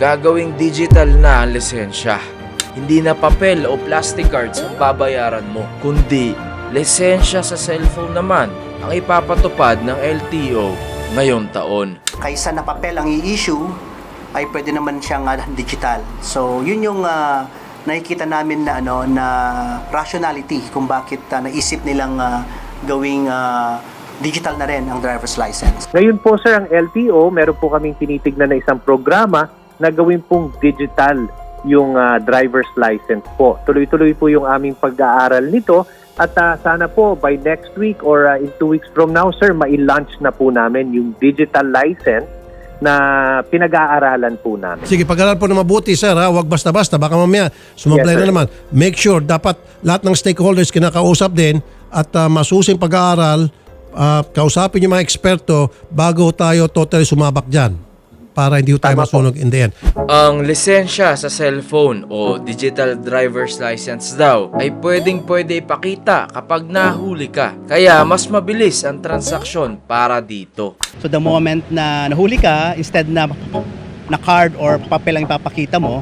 gagawing digital na ang lisensya. Hindi na papel o plastic cards ang babayaran mo, kundi lisensya sa cellphone naman ang ipapatupad ng LTO ngayong taon. kaysa na papel ang i-issue, ay pwede naman siyang ah, digital. So, yun yung ah, nakikita namin na ano na rationality kung bakit ah, naisip nilang ah, gawing ah, digital na rin ang driver's license. Ngayon po sir, ang LTO, meron po kaming tinitignan na isang programa na gawin pong digital yung ah, driver's license po. Tuloy-tuloy po yung aming pag-aaral nito at ah, sana po by next week or ah, in two weeks from now sir, mai-launch na po namin yung digital license na pinag-aaralan po namin. Sige, pag-aral po na mabuti, sir, ha? Huwag basta-basta. Baka mamaya, sumablay Yes, na naman. Make sure, dapat lahat ng stakeholders kinakausap din at uh, masusing pag-aaral, ah, kausapin yung mga eksperto bago tayo totally sumabak dyan para hindi tayo Tama po. masunog in the end. Ang lisensya sa cellphone o digital driver's license daw ay pwedeng pwede ipakita kapag nahuli ka. Kaya mas mabilis ang transaksyon para dito. So the moment na nahuli ka, instead na na card or papel ang ipapakita mo,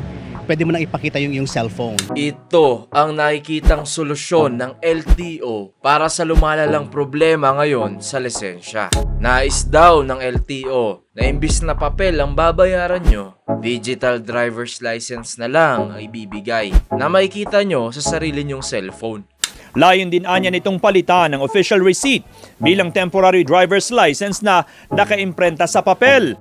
pwede mo nang ipakita yung yung cellphone. Ito ang nakikitang solusyon ng LTO para sa lumalalang problema ngayon sa lisensya. Nais daw ng LTO na imbis na papel ang babayaran nyo, digital driver's license na lang ang ibibigay na makikita nyo sa sarili nyong cellphone. Layon din anya nitong palitan ng official receipt bilang temporary driver's license na nakaimprenta sa papel.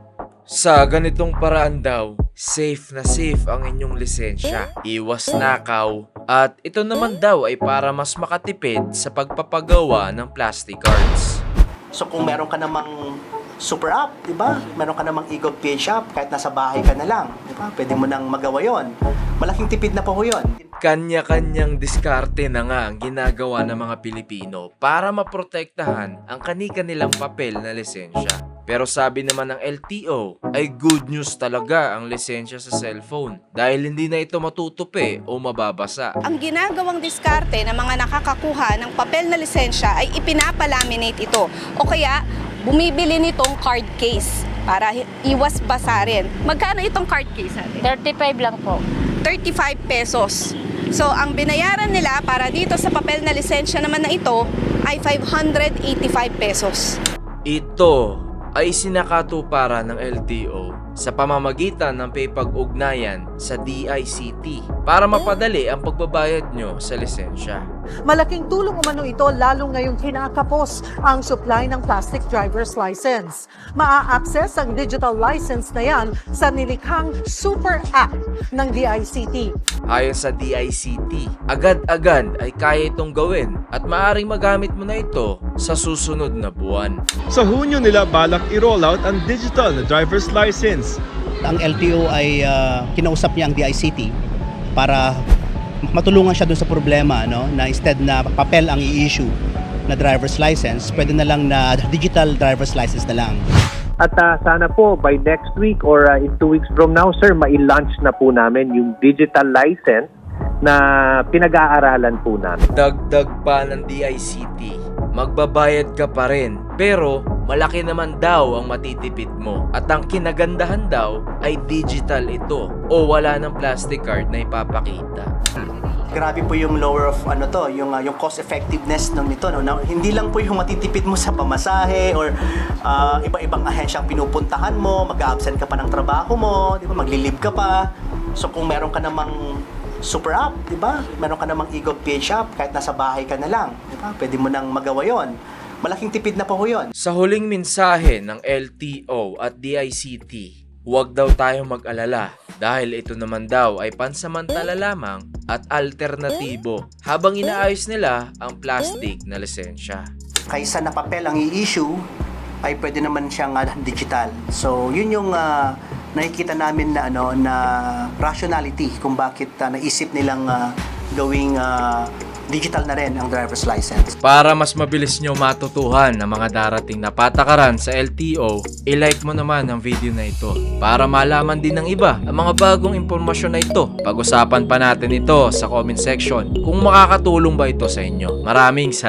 Sa ganitong paraan daw, safe na safe ang inyong lisensya. Iwas nakaw. At ito naman daw ay para mas makatipid sa pagpapagawa ng plastic cards. So, kung meron ka namang super app, di ba? Meron ka namang e-GovPH app, kahit nasa bahay ka na lang, di ba? Pwede mo nang magawa yon. Malaking tipid na po ho yun. Kanya-kanyang diskarte na nga ang ginagawa ng mga Pilipino para maprotektahan ang kani-kanilang papel na lisensya. Pero sabi naman ng LTO ay good news talaga ang lisensya sa cellphone dahil hindi na ito matutupi o mababasa. Ang ginagawang diskarte ng mga nakakakuha ng papel na lisensya ay ipinapalaminate ito o kaya bumibili nitong card case para iwas basa rin. Magkano itong card case natin? 35 lang po. 35 pesos. So, ang binayaran nila para dito sa papel na lisensya naman na ito ay 585 pesos. Ito ay sinakatuparan ng LTO sa pamamagitan ng pay-pag-ugnayan sa DICT para mapadali ang pagbabayad nyo sa lisensya. Malaking tulong umano ito lalo ngayong kinakapos ang supply ng plastic driver's license. Maa-access ang digital license na yan sa nilikhang super app ng DICT. Ayon sa DICT, agad-agad ay kaya itong gawin at maaring magamit mo na ito sa susunod na buwan. Sa Hunyo nila balak i-roll out ang digital na driver's license. Ang LTO ay ah, kinausap niya ang DICT para matulungan siya dun sa problema no na instead na papel ang i-issue na driver's license, pwede na lang na digital driver's license na lang. At ah, sana po by next week or ah, in two weeks from now sir, mai-launch na po namin yung digital license na pinag-aaralan po namin. Dagdag pa ng DICT, magbabayad ka pa rin pero malaki naman daw ang matitipid mo at ang kinagandahan daw ay digital ito o wala ng plastic card na ipapakita. Grabe po yung lower of ano to, yung ah, yung cost effectiveness ng nito no. Na, hindi lang po yung matitipid mo sa pamasahe or ah, iba-ibang ahensyang pinupuntahan mo, mag-absent ka pa ng trabaho mo, di ba? Maglilib ka pa. So kung meron ka namang super app, di ba? Meron ka namang e-GovPH app, kahit nasa bahay ka na lang, di ba? Pwede mo nang magawa yon. Malaking tipid na po yun. Sa huling mensahe ng LTO at DICT, huwag daw tayong mag-alala dahil ito naman daw ay pansamantala lamang at alternatibo habang inaayos nila ang plastic na lisensya. kaysa na papel ang i-issue, ay pwede naman siyang ah, digital. So, yun yung ah, nakikita namin na ano na rationality kung bakit ah, naisip nilang ah, gawing ah, digital na rin ang driver's license. Para mas mabilis nyo matutuhan ang mga darating na patakaran sa LTO, i-like mo naman ang video na ito para malaman din ng iba ang mga bagong impormasyon na ito. Pag-usapan pa natin ito sa comment section kung makakatulong ba ito sa inyo. Maraming salamat.